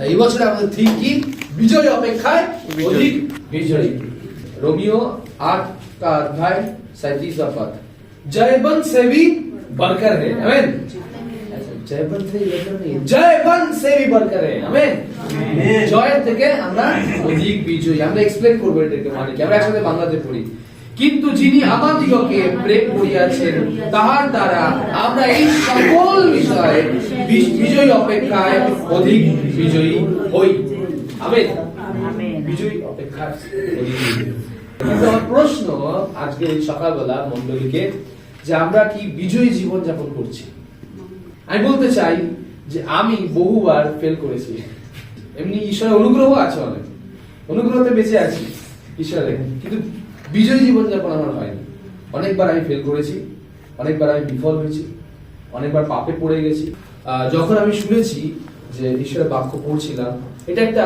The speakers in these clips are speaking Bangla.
তাই এই বছরে আমাদের থিম কি বিজয় অপেক্ষায় বিজয়। অধিক বিজয় রোমিও আট का अध्याय सैतीसवा पद जय बन से भी बढ़कर है आमेन জয় বন से बढ़कर नहीं জয় বন से भी बढ़कर है আমেন জয়ের থেকে আমরা অধিক বিজয়ী আমরা এক্সপ্লেন করবো এটাকে মানে কি আমরা একসাথে বাংলাতে পড়ি কিন্তু যিনি আমাদিগকে প্রেম করিয়াছেন তাহার দ্বারা আমরা এই সকল বিষয়ে বি- বিজয়ী অপেক্ষায় অধিক বিজয়ী হই। আমেন। বিজয়ী অপেক্ষায়। কিন্তু আমার প্রশ্ন আজকে সকালবেলা মন্ডলীকে যে আমরা কি বিজয়ী জীবন যাপন করছি? আমি বলতে চাই যে আমি বহুবার ফেল করেছি। এমনি ঈশ্বরের অনুগ্রহ আছে অনেক। অনুগ্রহতে বেঁচে আছি ঈশ্বরের কিন্তু বিজয়ী জীবন যাপন আমার হয়নি। অনেকবার আমি ফেল করেছি অনেকবার আমি বিফল হয়েছি অনেকবার পাপে পড়ে গেছি। যখন আমি শুনেছি যে ঈশ্বরের বাক্য পড়ছিলাম, এটা একটা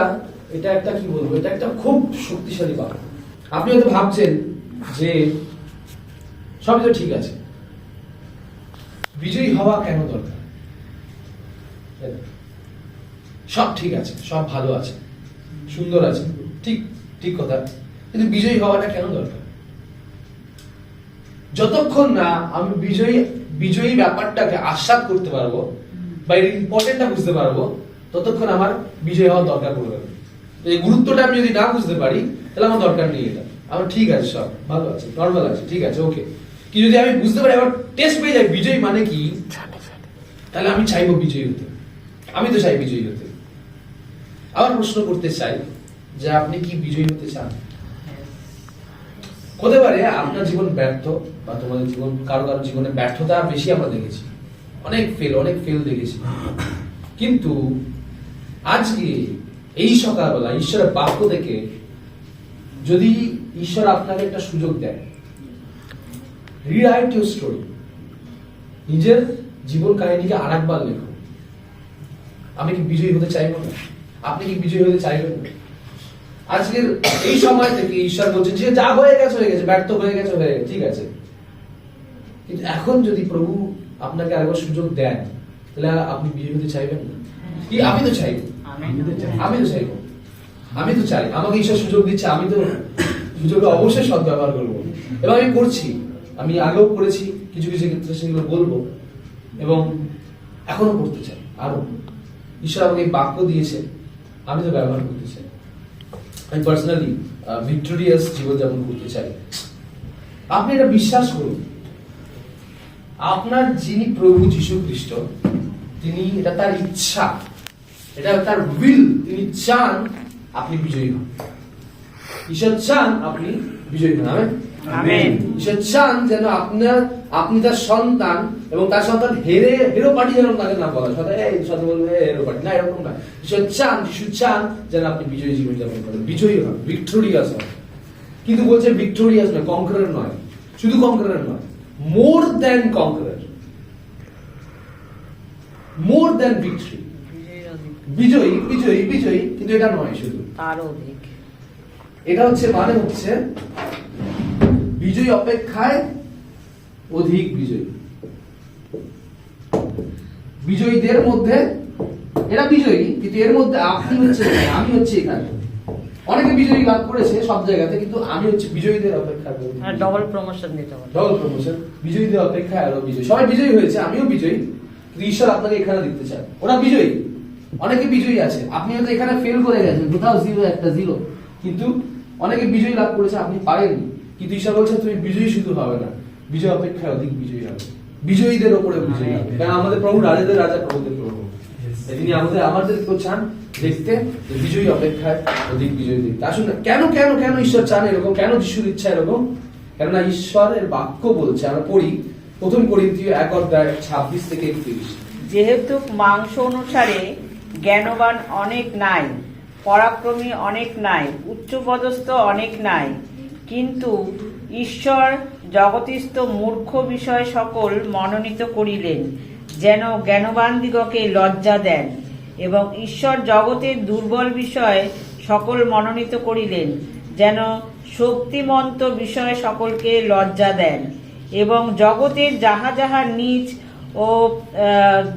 এটা একটা কি বলব, এটা একটা খুব শক্তিশালী বাক্য। আপনি হয়তো ভাবছেন যে সবই তো ঠিক আছে। বিজয়ী হওয়া কেন দরকার? সব ঠিক আছে, সব ভালো আছে, সুন্দর আছে, ঠিক ঠিক কথা। কিন্তু বিজয়ী হওয়াটা কেন দরকার? যতক্ষণ না আমি বিজয়ী বিজয়ী ব্যাপারটাকে আস্বাদ করতে পারব বা এর ইম্পর্টেন্টটা বুঝতে পারব ততক্ষণ আমার বিজয় হওয়ার দরকার পড়বে না। এই গুরুত্বটা আমি যদি না বুঝতে পারি তাহলে আমার দরকার নেই এটা। আমার ঠিক আছে সব ভালো আছে নর্মাল আছে ঠিক আছে ওকে কি যদি আমি বুঝতে পারি আবার টেস্ট পেয়ে যাই বিজয়ী মানে কি? তাহলে আমি চাইব বিজয়ী হতে। আমি তো চাই বিজয়ী হতে। আবার প্রশ্ন করতে চাই যে আপনি কি বিজয়ী হতে চান? হতে পারে আপনার জীবন ব্যর্থ বা তোমাদের জীবন কারও কারও জীবনে ব্যর্থতা বেশি আমরা দেখেছি। অনেক ফেল অনেক ফেল দেখেছি। কিন্তু আজকে এই সকালবেলা ঈশ্বরের বাক্য থেকে যদি ঈশ্বর আপনাকে একটা সুযোগ দেয় রিরাইট ইউর স্টোরি নিজের জীবন কাহিনীকে আর একবার লেখো। আমি কি বিজয়ী হতে চাইব না? আপনি কি বিজয়ী হতে চাইবেন না? আজকের এই সময় থেকে ঈশ্বর বলছে যে যা হয়ে গেছে হয়ে গেছে, ব্যর্থ হয়ে গেছে হয়ে গেছে, ঠিক আছে। কিন্তু এখন যদি প্রভু আপনাকে আরেকবার সুযোগ দেন। তাহলে আপনি বিজয়ী হতে চাইবেন না। কি আমি তো চাইব আমি তো চাইব। আমি তো চাই। আমাকে ঈশ্বর সুযোগ দিচ্ছে আমি তো সুযোগটা অবশ্যই সদ্ব্যবহার করব। এবং আমি করছি। আমি আগেও করেছি কিছু কিছু ক্ষেত্রে সেগুলো বলব। এবং এখনও করতে চাই। আরও। ঈশ্বর আমাকে বাক্য দিয়েছে। আমি তো ব্যবহার করতে চাই। আমি পার্সোনালি ভিক্টোরিয়াস জীবনযাপন করতে চাই। আপনি এটা বিশ্বাস করুন। আপনার যিনি প্রভু যীশু খ্রিস্ট তিনি এটা তার ইচ্ছা এটা তার উইল তিনি চান আপনি বিজয়ী হন। ঈশ্বর চান আপনি বিজয়ী হন আমেন। ঈশ্বর চান যেন আপনার আপনি তার সন্তান এবং তার সন্তান হেরে হেরো পার্টি যেন তাকে না বলা এই সন্তান বলবে হেরো পার্টি। না এরকম না। ঈশ্বর চান যিশু চান যেন আপনি বিজয়ী জীবন যাপন করেন। বিজয়ী হন ভিক্টোরিয়াস হন। কিন্তু বলছে ভিক্টোরিয়াস নয় কনকারার নয়। শুধু কনকারার নয়। More than conqueror more than victory বিজয়ী বিজয়ী বিজয়ী কিন্তু এটা নয় শুধু। তার অধিক। এটা হচ্ছে মানে হচ্ছে বিজয়ী অপেক্ষায় অধিক বিজয়ী। বিজয়ীদের মধ্যে এরা বিজয়ী কিন্তু এর মধ্যে আপনি হচ্ছে আমি হচ্ছে এখানে। অনেকে বিজয়ী লাভ করেছে সব জায়গাতে কিন্তু আমি হচ্ছে বিজয়ীদের অপেক্ষা করি। ডবল প্রমোশন দিতে পারে ডবল প্রমোশন বিজয়ীদের অপেক্ষায় আরও বিজয়ী। সবাই বিজয়ী হয়েছে আমিও বিজয়ী। কিন্তু ঈশ্বর আপনাকে এখানে দিতে চান ওরা বিজয়ী। অনেকে বিজয়ী আছে। আপনি হয়তো এখানে ফেল করে গেছেন কোথাও জিরো একটা জিরো কিন্তু অনেকে বিজয়ী লাভ করেছে আপনি পারেননি। কিন্তু ঈশ্বর বলছেন তুমি বিজয়ী শুধু হবে না বিজয় অপেক্ষায় অধিক বিজয়ী হবে। বিজয়ীদের ওপরে বিজয়ী হবে। কারণ আমাদের প্রভু রাজাদের রাজা প্রভুদের প্রভু। তিনি আমাদের আমাদেরকেও চান দেখতে বিজয়ী অপেক্ষায় অধিক বিজয়ী দেখতে আসুন কেন কেন কেন ঈশ্বর চান এরকম? কেন যিশুর ইচ্ছা এরকম? কেননা ঈশ্বরের বাক্য বলছে, আমরা পড়ি প্রথম করিন্থীয় এক অধ্যায় ছাব্বিশ থেকে একত্রিশ। যেহেতু মাংস অনুসারে জ্ঞানবান অনেক নাই, পরাক্রমী অনেক নাই, উচ্চপদস্থ অনেক নাই, কিন্তু ঈশ্বর জগতিস্থ মূর্খ বিষয় সকল মনোনীত করিলেন, যেন জ্ঞানবান দিগকে লজ্জা দেন। এবং ঈশ্বর জগতের দুর্বল বিষয় সকল মনোনীত করিলেন, যেন শক্তিমন্ত বিষয় সকলকে লজ্জা দেন এবং জগতের যাহা যাহা নিজ ও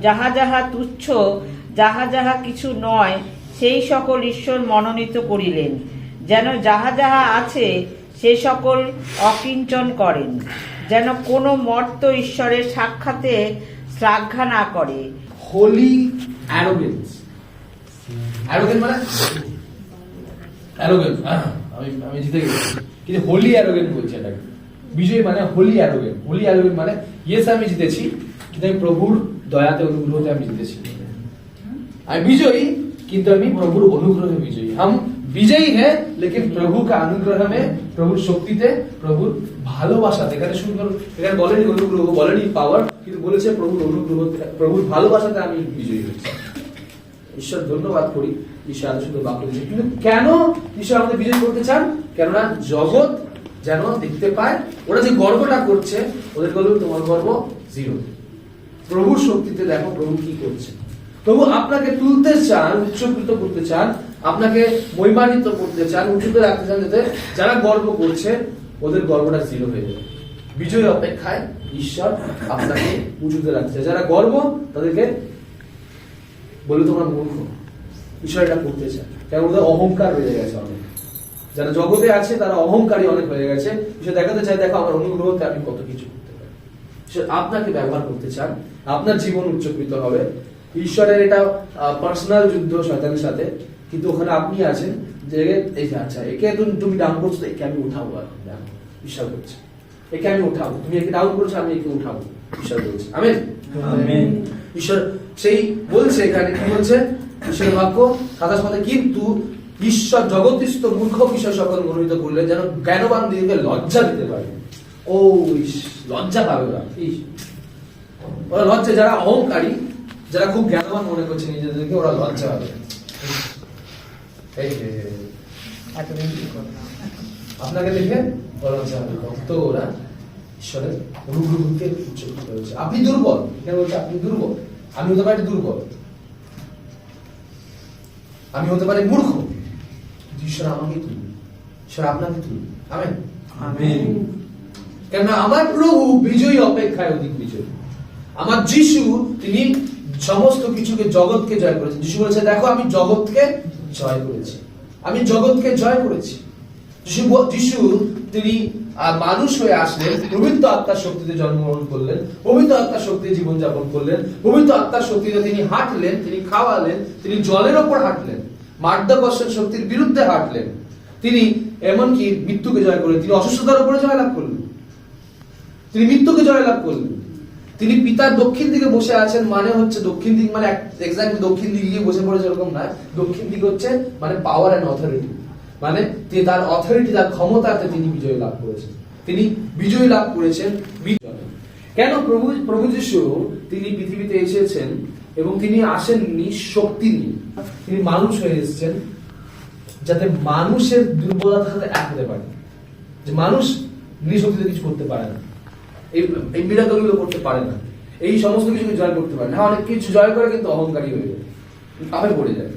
যাহা যাহা তুচ্ছ, যাহা যাহা কিছু নয়, সেই সকল ঈশ্বর মনোনীত করিলেন, যেন যাহা যাহা আছে, সে সকল অকিঞ্চন করেন, যেন কোনো মর্ত ঈশ্বরের সাক্ষাতে শ্রাঘা না করে। হোলি অ্যারোগেন্স অ্যারোগেন্স মানে অ্যারোগেন্স আমি আমি জিতে গেছি কিন্তু হোলি অ্যারোগেন্ট বলছি এটাকে বিজয় মানে হোলি অ্যারোগেন্ট হোলি অ্যারোগেন্ট মানে ইয়েস আমি জিতেছি কিন্তু আমি প্রভুর দয়াতে অনুগ্রহতে আমি জিতেছি আমি বিজয়ী কিন্তু আমি প্রভুর অনুগ্রহে বিজয়ী हम বিজয়ী হ্যাঁ लेकिन प्रभु का अनुग्रह में প্রভুর শক্তিতে, প্রভুর ভালোবাসাতে। এখানে সুন্দর, এখানে বলেনি অনুগ্রহ, বলেনি পাওয়ার কিন্তু বলেছে প্রভুর অনুগ্রহ প্রভুর ভালোবাসাতে আমি বিজয়ী হয়েছি। ঈশ্বর, ধন্যবাদ করি ঈশ্বর সুন্দর বাক্য দিয়েছে কিন্তু কেন ঈশ্বর আমাদের বিজয় করতে চান? কেননা জগৎ যেন দেখতে পায়, ওরা যে গর্বটা করছে ওদের বলবে, তোমার গর্ব জিরো প্রভুর শক্তিতে দেখো প্রভু কি করছে। প্রভু আপনাকে তুলতে চান উচ্চকৃত করতে চান আপনাকে মহিমান্বিত করতে চান উঁচুতে রাখতে চান যাতে যারা গর্ব করছে, ওদের গর্বটা জিরো হয়ে যাবে। বিজয় অপেক্ষায় ঈশ্বর আপনাকে উঁচুতে চায় যারা গর্ব, তাদেরকে বলে তোমরা মূর্খ। ঈশ্বর এটা করতে চায়। কারণ ওদের অহংকার বেড়ে গেছে অনেক। যারা জগতে আছে, তারা অহংকারী অনেক হয়ে গেছে। ঈশ্বর দেখাতে চায়, দেখো, আমার অনুগ্রহতে আমি কত কিছু করতে পারি। আপনাকে ব্যবহার করতে চান, আপনার জীবন উচ্চকৃত হবে। ঈশ্বরের এটা পার্সোনাল যুদ্ধ শয়তানের সাথে। কিন্তু ওখানে আপনি আছেন যে এই যে আচ্ছা একে তুমি তুমি ডাউন করছ একে আমি উঠাবো দেখো ঈশ্বর করছে। একে আমি উঠাবো তুমি একে ডাউন করছ আমি একে উঠাবো ঈশ্বর বলছে আমেন। ঈশ্বর সেই বলছে এখানে কি বলছে? ঈশ্বরের বাক্য সাতাশ মতে কিন্তু ঈশ্বর জগতিস্থ মূর্খ বিষয় সকল মনোনীত করলেন যেন জ্ঞানবান দিকে লজ্জা দিতে পারে। ও লজ্জা পাবে ওরা ওরা লজ্জা যারা অহংকারী যারা খুব জ্ঞানবান মনে করছে নিজেদেরকে ওরা লজ্জা পাবে এই যে, এতদিন কি করলাম আপনাকে দেখে ওরা লজ্জা পাবে কত ওরা। ঈশ্বরের অনুগ্রহকে উচ্চকিত হয়েছে আপনি দুর্বল। এখানে বলছে আপনি দুর্বল। আমি হতে পারি দুর্বল। আমি হতে পারি মূর্খ। ঈশ্বর আমাকে তুলবে। ঈশ্বর আপনাকে তুলবে। আমেন? আমেন। কেননা আমার প্রভু বিজয়ী অপেক্ষায় অধিক বিজয়ী। আমার যিশু তিনি সমস্ত কিছুকে জগৎকে জয় করেছেন। যিশু বলেছে দেখো আমি জগৎকে জয় করেছি। আমি জগৎকে জয় করেছি। যিশু তিনি মানুষ হয়ে আসলেন, পবিত্র আত্মার শক্তিতে জন্মগ্রহণ করলেন, পবিত্র আত্মার শক্তিতে জীবনযাপন করলেন, পবিত্র আত্মার শক্তিতে তিনি হাঁটলেন, তিনি খাওয়ালেন, তিনি জলের ওপর হাঁটলেন, মাধ্যাকর্ষণ শক্তির বিরুদ্ধে হাঁটলেন। তিনি এমনকি মৃত্যুকে জয় করলেন তিনি অসুস্থতার উপরে জয়লাভ করলেন। তিনি মৃত্যুকে জয়লাভ করলেন। তিনি পিতার দক্ষিণ দিকে বসে আছেন মানে হচ্ছে দক্ষিণ দিক মানে দক্ষিণ দিকে গিয়ে বসে পড়েছে এরকম না। দক্ষিণ দিক হচ্ছে মানে পাওয়ার অ্যান্ড অথরিটি মানে তিনি তার অথরিটি তার ক্ষমতাতে তিনি বিজয় লাভ করেছেন। তিনি বিজয় লাভ করেছেন কেন প্রভু প্রভু যিশু তিনি পৃথিবীতে এসেছেন এবং তিনি আসেননি শক্তি নিয়ে? তিনি মানুষ হয়ে এসেছেন যাতে মানুষের দুর্বলতার সাথে এক হতে পারে। যে মানুষ নিঃশক্তিতে কিছু করতে পারে না। এই এই করতে পারে না। এই সমস্ত কিছুকে জয় করতে পারে না। হ্যাঁ, অনেক কিছু জয় করে কিন্তু অহংকারী হয়ে যায়। পাপে পড়ে যায়।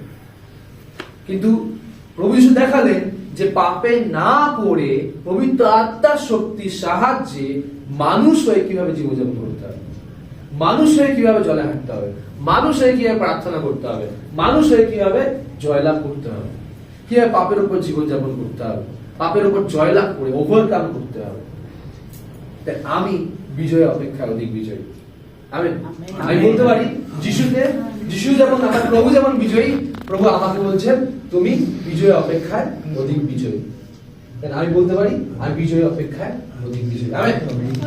কিন্তু প্রভু যিশু দেখালেন যে পাপে না পড়ে পবিত্র আত্মার শক্তির সাহায্যে মানুষ হয়ে কীভাবে জীবনযাপন করতে হবে? মানুষ হয়ে কীভাবে জলে হাঁটতে হবে? মানুষ হয়ে কীভাবে প্রার্থনা করতে হবে? মানুষ হয়ে কীভাবে জয়লাভ করতে হবে? কীভাবে পাপের উপর জীবনযাপন করতে হবে? পাপের উপর জয়লাভ করে ওভারকাম করতে হবে? আমি বিজয় অপেক্ষা অধিক বিজয়ী। আমি আমি বলতে পারি যিশুকে যিশু যেমন আমার প্রভু যেমন বিজয়ী প্রভু আমাকে বলছেন তুমি বিজয় অপেক্ষায় অধিক বিজয়ী। আমি বলতে পারি আমি বিজয় অপেক্ষায় অধিক বিজয়ী। আমি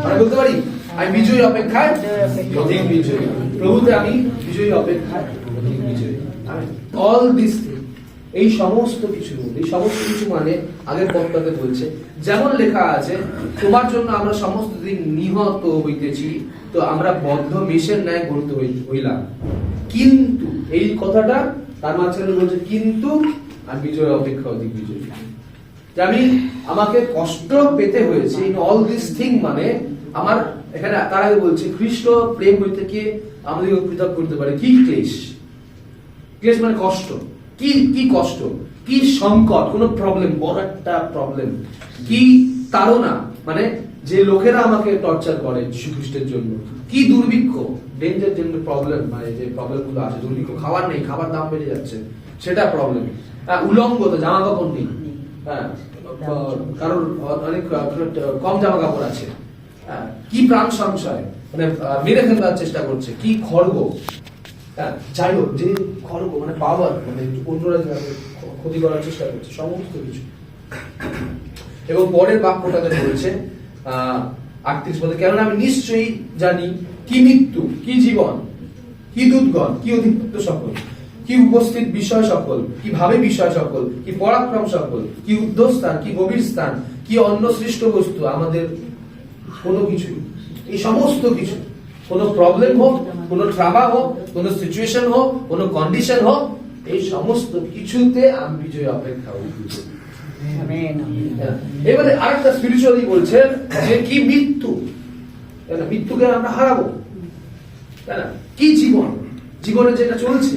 আমি বলতে পারি আমি বিজয়ী অপেক্ষায় অধিক বিজয়ী। প্রভুতে আমি বিজয়ী অপেক্ষায় অধিক বিজয়ী। অল দিস এই সমস্ত কিছু এই সমস্ত কিছু মানে আগের পথটাতে বলছে। যেমন লেখা আছে, তোমার জন্য আমরা সমস্ত দিন নিহত হইতেছি, তো আমরা বদ্ধ মেষের ন্যায় হই- হইলাম। কিন্তু, এই কথাটা তার মাঝখানে বলছে, কিন্তু আর বিজয় অপেক্ষা অধিক বিজয়। যে আমি, আমাকে কষ্ট পেতে হয়েছে ইন অল দিস থিং মানে আমার এখানে তার আগে বলছে, খ্রিস্ট প্রেম হইতে কি আমাদেরকে পৃথক করতে পারে? কি ক্লেশ? ক্লেশ মানে কষ্ট। কি কি কষ্ট কি সংকট কোন প্রবলেম বড় একটা প্রবলেম কি তাড়না মানে যে লোকেরা আমাকে টর্চার করে খ্রিস্টের জন্য কি দুর্ভিক্ষ ডেঞ্জার জন্য প্রবলেম মানে যে প্রবলেমগুলো আছে দুর্ভিক্ষ খাবার নেই খাবার দাম বেড়ে যাচ্ছে সেটা প্রবলেম উলঙ্গ তো জামা কাপড় নেই হ্যাঁ কারণ অনেক কম জামা কাপড় আছে হ্যাঁ, কি প্রাণ সংশয় মানে মেরে ফেলবার চেষ্টা করছে কি খড়গ হ্যাঁ, যাই হোক, যে খড়গ মানে পাওয়ার মানে অন্যরা ক্ষতি করার চেষ্টা করছে, সমস্ত কিছু। এবং পরের বাক্যটাতে বলেছে আটত্রিশ পদে, কেননা আমি নিশ্চয়ই জানি কি মৃত্যু, কি জীবন, কি দুধগণ, কি অধিপত্য সকল, কি উপস্থিত বিষয় সকল, কি ভাবে বিষয় সকল, কি পরাক্রম সকল, কি উদ্ধস্থান কি গভীর স্থান, কি অন্য সৃষ্ট বস্তু, আমাদের কোনো কিছু এই সমস্ত কিছু। কোনো প্রবলেম হোক কোনো ট্রামা হোক কোনো সিচুয়েশন হোক কোনো কন্ডিশন হোক এই সমস্ত কিছুতে আমি বিজয় অপেক্ষা হ্যাঁ। এবারে আরেকটা স্পিরিচুয়ালি বলছেন যে কি মৃত্যু? মৃত্যুকে আমরা হারাবো? তাই না কি জীবন? জীবনে যেটা চলছে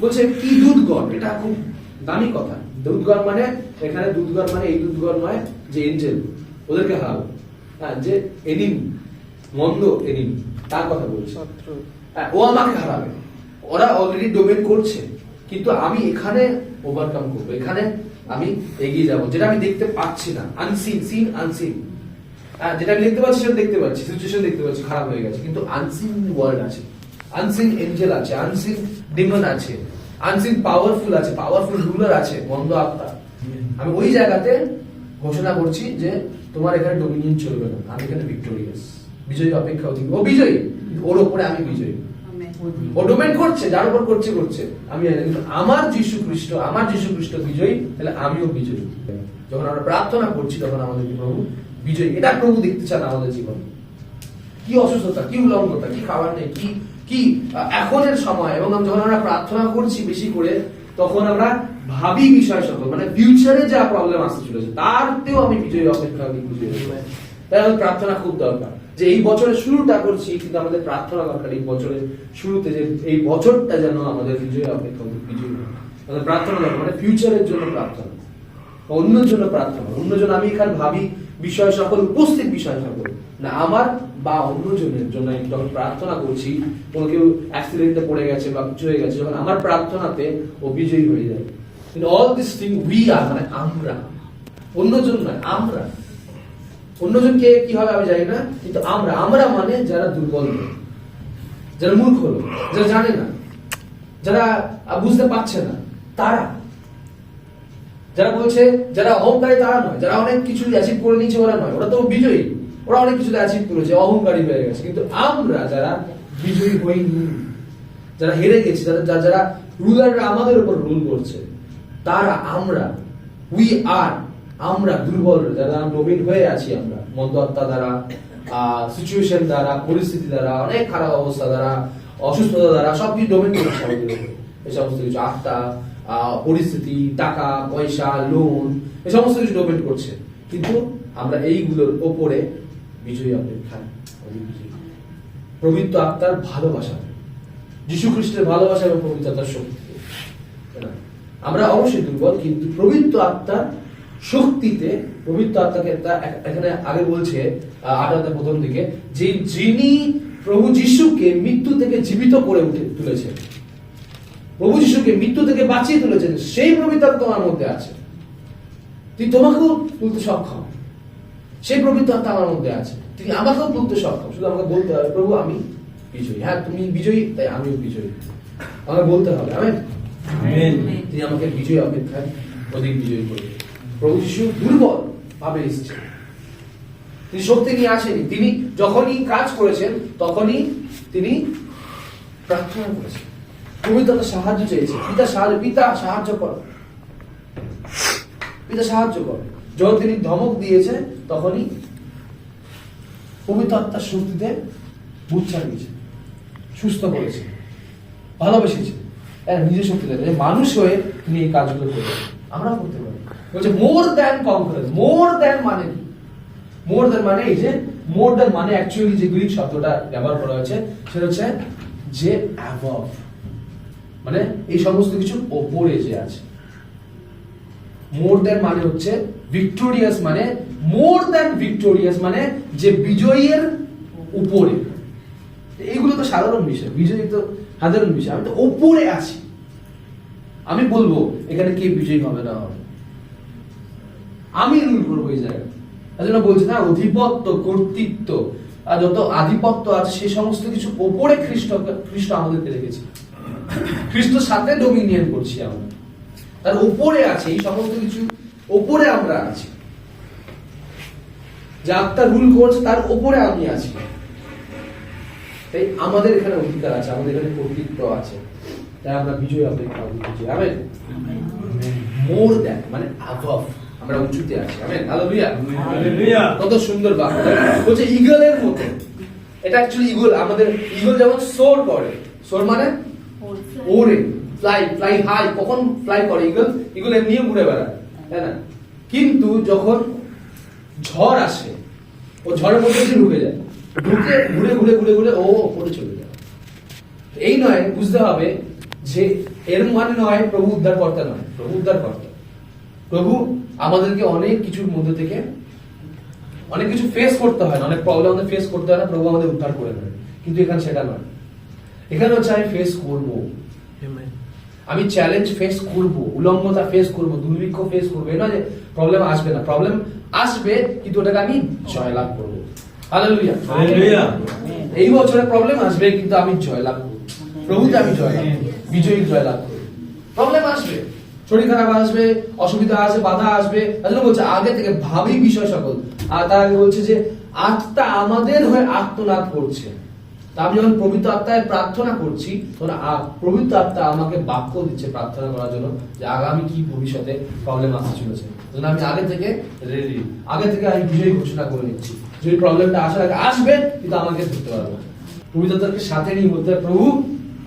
বলছে কি দুধগণ? এটা খুব দামি কথা। দুধগণ মানে এখানে দুধগণ মানে এই দুধগণ নয় যে এঞ্জেল ওদেরকে হারাবো। হ্যাঁ যে এনিম মন্দ এনিম। তার কথা বলছে। হ্যাঁ, ও আমাকে হারাবে। ওরা অলরেডি ডোমেন করছে। কিন্তু আমি এখানে ওভারকাম করব। এখানে আমি এগিয়ে যাব যেটা আমি দেখতে পাচ্ছি না। আনসিন সিন আনসিন যেটা আমি দেখতে পাচ্ছি সেটা দেখতে পাচ্ছি। সিচুয়েশন দেখতে পাচ্ছি খারাপ হয়ে গেছে। কিন্তু আনসিন ওয়ার্ল্ড আছে। আনসিন এঞ্জেল আছে আনসিন ডিমন আছে। আনসিন পাওয়ারফুল আছে পাওয়ারফুল রুলার আছে বন্ধ আত্মা। আমি ওই জায়গাতে ঘোষণা করছি যে তোমার এখানে ডোমিনিয়ন চলবে না। আমি এখানে ভিক্টোরিয়াস বিজয়ী অপেক্ষা অধিক। ও বিজয়ী। ওর ওপরে আমি বিজয়ী। ও ডোমেন করছে যার উপর করছে করছে। আমি আমার যিশু খ্রিস্ট আমার যিশু খ্রিস্ট বিজয়ী তাহলে আমিও বিজয়ী। যখন আমরা প্রার্থনা করছি তখন আমাদের প্রভু? বিজয়ী। এটা প্রভু দেখতে চান আমাদের জীবনে। কি অসুস্থতা কি উলঙ্গতা কি খাবার নেই কি কি এখনের সময়। এবং যখন আমরা প্রার্থনা করছি বেশি করে তখন আমরা ভাবি বিষয় সকল। মানে ফিউচারে যা প্রবলেম আসতে চলেছে তারতেও আমি বিজয়ী অপেক্ষা বিজয়ী। তাই প্রার্থনা খুব দরকার। যে এই বছরের শুরুটা করছি, কিন্তু আমাদের প্রার্থনা দরকার এই বছরের শুরুতে যে এই বছরটা যেন আমাদের বিজয়ী অপেক্ষা বিজয়ী। আমাদের প্রার্থনা দরকার মানে ফিউচারের জন্য প্রার্থনা। অন্যের জন্য প্রার্থনা। অন্যজন, আমি এখানে ভাবি, বিষয় সকল উপস্থিত বিষয় সকল না, আমার বা অন্যজনের জন্য আমি যখন প্রার্থনা করছি, কোনো কেউ অ্যাক্সিডেন্টে পড়ে গেছে বা কিছু হয়ে গেছে, যখন আমার প্রার্থনাতে ও বিজয়ী হয়ে যায়। কিন্তু all this thing we are মানে আমরা। অন্যজন নয়, আমরা। অন্যজন কে হবে আমি জানি না কিন্তু আমরা আমরা মানে যারা দুর্বল যারা মূর্খ লোক, যারা জানে না যারা বুঝতে পারছে না তারা যারা বলছে যারা অহংকারী তারা নয় যারা অনেক কিছু অ্যাচিভ করে নিয়েছে ওরা নয় ওরা তো বিজয়ী ওরা অনেক কিছু অ্যাচিভ করেছে অহংকারী হয়ে গেছে কিন্তু আমরা যারা বিজয়ী হইনি যারা হেরে গেছে যারা- যারা রুলাররা আমাদের উপর রুল করছে তারা আমরা উই আর আমরা দুর্বল, যারা নবীন হয়ে আছি আমরা মন্দ আত্মা দ্বারা সিচুয়েশন দ্বারা, পরিস্থিতি দ্বারা, অনেক খারাপ অবস্থা দ্বারা, অসুস্থতা দ্বারা, সব কিছু ডোমেন করছে এই সমস্ত কিছু আত্মা পরিস্থিতি, টাকা, পয়সা লোন এই সমস্ত কিছু ডোমেন করছে। কিন্তু আমরা এইগুলোর ওপরে বিজয়ী বিজয়ী। পবিত্র আত্মার ভালোবাসা। যিশু খ্রিস্টের ভালোবাসা এবং পবিত্র আত্মার শক্তি আমরা অবশ্যই দুর্বল, কিন্তু প্রবৃত্ত আত্মার শক্তিতে পবিত্র আত্মাকে এখানে আগে বলছে আহ, প্রথম দিকে যে যিনি প্রভু যিশুকে মৃত্যু থেকে জীবিত করে উঠে তুলেছেন। প্রভু যিশুকে মৃত্যু থেকে বাঁচিয়ে তুলেছেন সেই আত্মা তোমার মধ্যে আছে। তিনি তোমাকেও তুলতে সক্ষম। সেই পবিত্র আত্মা আমার মধ্যে আছে। তিনি আমাকেও তুলতে সক্ষম। শুধু আমাকে বলতে হবে প্রভু আমি বিজয়ী। হ্যাঁ তুমি বিজয়ী তাই আমিও বিজয়ী। আমাকে বলতে হবে আমি। তিনি আমাকে বিজয়ী অপেক্ষায় অধিক বিজয়ী করবে প্রভু যিশু দুর্বল ভাবে এসেছেন। তিনি শক্তি নিয়ে আসেনি। তিনি যখনই কাজ করেছেন, তখনই তিনি প্রার্থনা করেছেন। পবিত্র আত্মা সাহায্য চেয়েছে পিতা সাহায্য পিতা সাহায্য করো। পিতা সাহায্য করো। যখন তিনি ধমক দিয়েছে, তখনই পবিত্র আত্মার শক্তিতে বুঝ ছাড়িয়েছে। সুস্থ করেছে। ভালোবেসেছে। নিজের শক্তি মানুষ হয়ে তিনি এই কাজগুলো করবে আমরা করতে পারি। বলছে more than conference more than মানে কি? মোর দ্যান মানে এই যে মোর দ্যান মানে অ্যাকচুয়ালি যে গ্রিক শব্দটা ব্যবহার করা হয়েছে, সেটা হচ্ছে যে অ্যাবভ মানে এই সমস্ত কিছুর ওপরে যে আছে। মোর দ্যান মানে হচ্ছে ভিক্টোরিয়াস মানে মোর দ্যান ভিক্টোরিয়াস মানে যে বিজয়ের উপরে। এইগুলো তো সাধারণ বিষয়, বিজয়ী তো সাধারণ বিষয়। আমি তো ওপরে আছি। আমি বলব, এখানে কে বিজয়ী হবে না হবে। আমি রুল করব এই জায়গায় তাই জন্য বলছি না অধিপত্য কর্তৃত্ব আর যত আধিপত্য আছে সেই সমস্ত কিছু ওপরে খ্রিস্ট খ্রিস্ট আমাদেরকে রেখেছে। খ্রিস্টর সাথে ডোমিনিয়ন করছি আমরা। তার উপরে আছে এই সমস্ত কিছু ওপরে আমরা আছি। যে আত্মা রুল করছে তার উপরে আমি আছি। তাই আমাদের এখানে অধিকার আছে আমাদের এখানে কর্তৃত্ব আছে। তাই আমরা বিজয় অপেক্ষা বুঝি আমেন? মোর দ্যান মানে আবভ আমরা উঁচুতে আছি। আমেন? হালেলুয়া। Hallelujah. কত সুন্দর বাক্য। বলছে ইগলের মতো। এটা অ্যাকচুয়ালি ইগল আমাদের ইগল যেমন সোর করে। সোর মানে? ওরে ফ্লাই ফ্লাই হাই। কখন ফ্লাই করে ইগল ইগল এমনিও ঘুরে বেড়ায়। তাই না? কিন্তু যখন ঝড় আসে ও ঝড়ের মধ্যে এসে ঢুকে যায়। ঢুকে ঘুরে ঘুরে ঘুরে ঘুরে ও ওপরে চলে যায়। এই নয় বুঝতে হবে যে এর মানে নয় প্রভু উদ্ধারকর্তা নয়। প্রভু উদ্ধারকর্তা। প্রভু আমাদেরকে অনেক কিছুর মধ্যে থেকে অনেক কিছু ফেস করতে হয় না অনেক প্রবলেম আমাদের ফেস করতে হয় না প্রভু আমাদের উদ্ধার করে নেয় কিন্তু এখানে সেটা নয়। এখানে হচ্ছে আমি ফেস করব। আমি চ্যালেঞ্জ ফেস করব উলঙ্গতা ফেস করব দুর্ভিক্ষ ফেস করব। এই নয় যে প্রবলেম আসবে না। প্রবলেম আসবে কিন্তু ওটাকে আমি জয়লাভ করব। হালেলুয়া. এই বছরে প্রবলেম আসবে কিন্তু আমি জয়লাভ করব। প্রভুতে আমি জয়লাভ করব। বিজয়ী জয়লাভ করব। প্রবলেম আসবে। শরীর খারাপ আসবে, অসুবিধা আসবে, বাধা আসবে, তার বলছে, আগে থেকে ভাবি বিষয় সকল। আর তার আগে বলছে যে, আত্মা আমাদের হয়ে আত্মনাদ করছে। তা আমি যখন পবিত্র আত্মায় প্রার্থনা করছি, তখন পবিত্র আত্মা আমাকে বাক্য দিচ্ছে প্রার্থনা করার জন্য যে আগামী কি ভবিষ্যতে প্রবলেম আসতে চলেছে। আমি আগে থেকে রেডি আগে থেকে আমি বিজয়ী ঘোষণা করে নিচ্ছি। যদি প্রবলেমটা আসার আগে আসবে, কিন্তু আমাকে ধরতে পারব। পবিত্র সাথে নিয়ে বলতে প্রভু,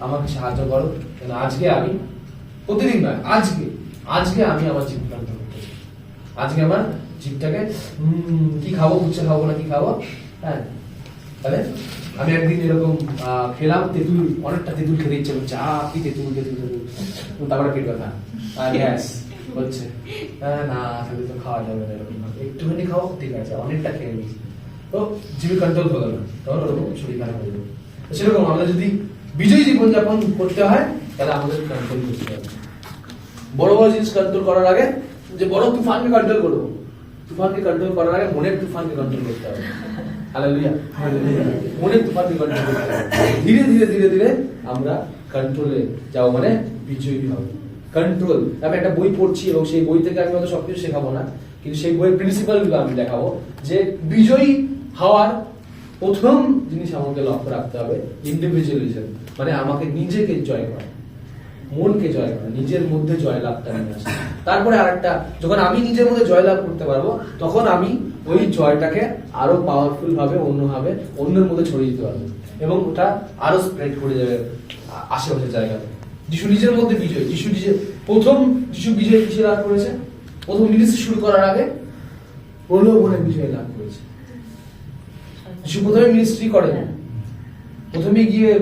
আমাকে সাহায্য করো। কেন আজকে আমি প্রতিদিন নয়, আজকে আজকে আমি আমার জীবন করতে চাই। আজকে আমার জীবটাকে কি খাব উচ্ছে খাব না কি খাব হ্যাঁ। তাহলে আমি একদিন এরকম খেলাম তেঁতুল, অনেকটা তেঁতুল খেতে ইচ্ছে করছে। আ, কি তেঁতুল তেঁতুল তেঁতুল। তারপরে পেট ব্যথা। গ্যাস হচ্ছে না, তাহলে তো খাওয়া যাবে না এরকম একটুখানি খাও, ঠিক আছে, অনেকটা খেয়ে নিয়েছি। তো জীবন কন্ট্রোল হলো না। তখন ওরকম শরীর খারাপ হয়ে যাবে সেরকম আমাদের যদি বিজয়ী জীবনযাপন করতে হয়, তাহলে আমাদের কন্ট্রোল করতে হবে। বড় বড় জিনিস কন্ট্রোল করার আগে যে বড় তুফানকে কন্ট্রোল করব। তুফানকে কন্ট্রোল করার আগে মনের তুফানকে কন্ট্রোল করতে হবে। মনের তুফানকে কন্ট্রোল করতে হবে। ধীরে ধীরে ধীরে ধীরে আমরা কন্ট্রোলে যাও মানে বিজয়ী হবে। কন্ট্রোল আমি একটা বই পড়ছি এবং সেই বই থেকে আমি হয়তো সবকিছু শেখাবো না। কিন্তু সেই বইয়ের প্রিন্সিপালগুলো আমি দেখাবো। যে বিজয়ী হওয়ার প্রথম জিনিস আমাকে লক্ষ্য রাখতে হবে ইন্ডিভিজুয়ালিজম মানে আমাকে নিজেকে জয় করা। মনকে জয় করা, নিজের মধ্যে জয় লাভটা নিয়ে আসা। তারপরে আরেকটা, যখন আমি নিজের মধ্যে জয় লাভ করতে পারব, তখন আমি ওই জয়টাকে আরও পাওয়ারফুল ভাবে, অন্যভাবে, অন্যের মধ্যে ছড়িয়ে দিতে পারব। এবং ওটা আরও স্প্রেড করে যাবে আশেপাশের জায়গাতে। যিশু নিজের মধ্যে বিজয়। যিশু নিজের প্রথম যিশু বিজয় কিসে লাভ করেছে? প্রথম মিনিস্ট্রি শুরু করার আগে প্রলোভনে বিজয় লাভ করেছে। যিশু প্রথমে মিনিস্ট্রি করেন। প্রথমে গিয়ে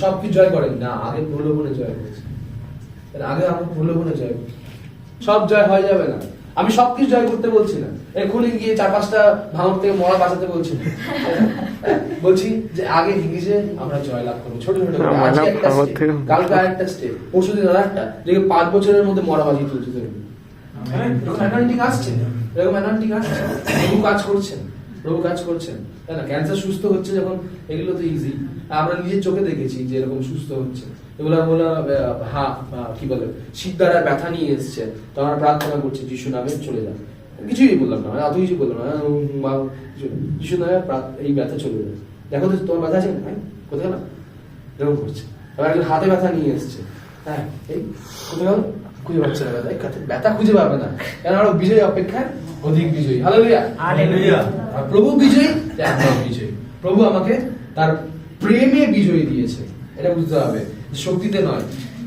সব কিছু জয় করেন। না, আগে প্রলোভনে জয় করেছে। এর আগে আমরা প্রলোভনে জয় করছি। সব জয় হয়ে যাবে না। আমি সব কিছু জয় করতে বলছি না। এক্ষুনি গিয়ে চার পাঁচটা ভাঙর থেকে মরা বাঁচাতে বলছি না। বলছি যে আগে হিগিজে আমরা জয় লাভ করব। ছোট ছোট করে। আজকে একটা কালকে আরেকটা স্টেপ পরশু দিন আরেকটা দেখে পাঁচ বছরের মধ্যে মরা বাজিয়ে তুলতে দেবে এরকম অ্যানাউন্টিং আসছে। এরকম অ্যানাউন্টিং আসছে। কাজ করছেন প্রভু কাজ করছেন তাই না? ক্যান্সার সুস্থ হচ্ছে যখন, এগুলো তো ইজি আমরা নিজের চোখে দেখেছি যে এরকম সুস্থ হচ্ছে। এগুলো বলে হা কি বলে শীত দ্বারা ব্যথা নিয়ে এসছে। তো আমরা প্রার্থনা করছি যিশু নামে চলে যান। কিছুই বললাম না অত কিছু বললাম না। যিশু- নামে এই ব্যথা চলে যাবে দেখো তো, তোমার ব্যথা আছে? না কোথায় না? এরকম করছে। এবার একজন হাতে ব্যথা নিয়ে এসছে। হ্যাঁ এই কোথায়? খুঁজে পাচ্ছে না ব্যথা কাছে ব্যথা খুঁজে পাবে না। কেন আরও বিজয় অপেক্ষায় অধিক বিজয়ী। হালেলুয়া. আর প্রভু বিজয়ী আমরাও বিজয়ী। প্রভু আমাকে তার প্রেমে বিজয়ী দিয়েছে। এটা বুঝতে হবে শক্তিতে নয়।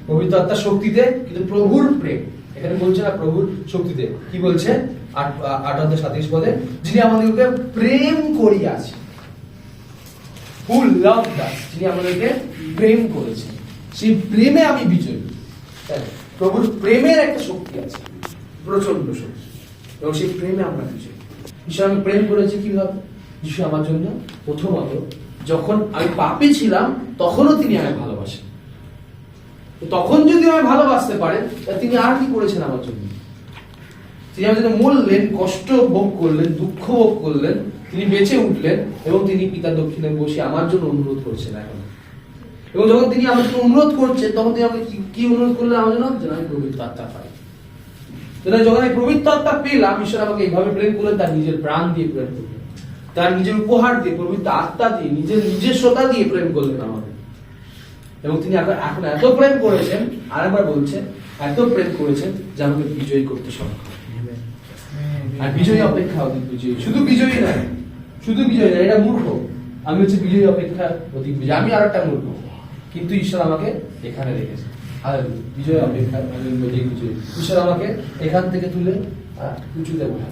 পবিত্র আত্মার শক্তিতে কিন্তু প্রভুর প্রেম। এখানে বলছে না প্রভুর শক্তিতে। কি বলছে? আট আট অধ্যায় সাতাইশ পদে যিনি আমাদেরকে প্রেম করিয়াছে ফুল লাভ দাস যিনি আমাদেরকে প্রেম করেছে সেই প্রেমে আমি বিজয়ী। তাই? প্রভুর প্রেমের একটা শক্তি আছে প্রচণ্ড শক্তি। এবং সেই প্রেমে আমরা বিজয়ী। ঈশ্বর, আমি প্রেম করেছি কীভাবে? যিশু আমার জন্য প্রথমত, যখন আমি পাপে ছিলাম, তখনও তিনি আমায় ভালোবাসেন। তখন যদি আমি ভালোবাসতে পারেন তিনি আর কি করেছেন আমার জন্য? তিনি আমার জন্য মরলেন, কষ্ট ভোগ করলেন, দুঃখ ভোগ করলেন, তিনি বেঁচে উঠলেন, এবং তিনি পিতা দক্ষিণে বসে আমার জন্য অনুরোধ করছেন এখন। এবং যখন তিনি জন্য অনুরোধ করছেন তখন তিনি আমাকে কি- অনুরোধ করলেন, আমার জন্য? যেন আমি পবিত্র আত্মা পাই। যখন আমি পবিত্র আত্মা পেলাম, ঈশ্বর আমাকে এইভাবে প্রেম করলেন, তার নিজের প্রাণ দিয়ে প্রেম করলেন। তার নিজের উপহার দিয়ে প্রবৃত্ত আত্মা দিয়ে, নিজের নিজস্বতা দিয়ে প্রেম করলেন আমাকে। এবং তিনি এখন এখন এত প্রেম করেছেন, আরেকবার বলছেন এত প্রেম করেছেন যে আমাকে বিজয়ী করতে সক্ষম। আর বিজয়ী অপেক্ষা অধিক বিজয়ী। শুধু বিজয়ী নয়, শুধু বিজয়ী নয়, এটা মূর্খ। আমি হচ্ছে বিজয়ী অপেক্ষা অধিক বিজয়ী। আমি আর একটা মূর্খ। কিন্তু ঈশ্বর আমাকে এখানে রেখেছে। আর বিজয় অপেক্ষা বিজয়। ঈশ্বর আমাকে এখান থেকে তুলে উঁচুতে বসায়।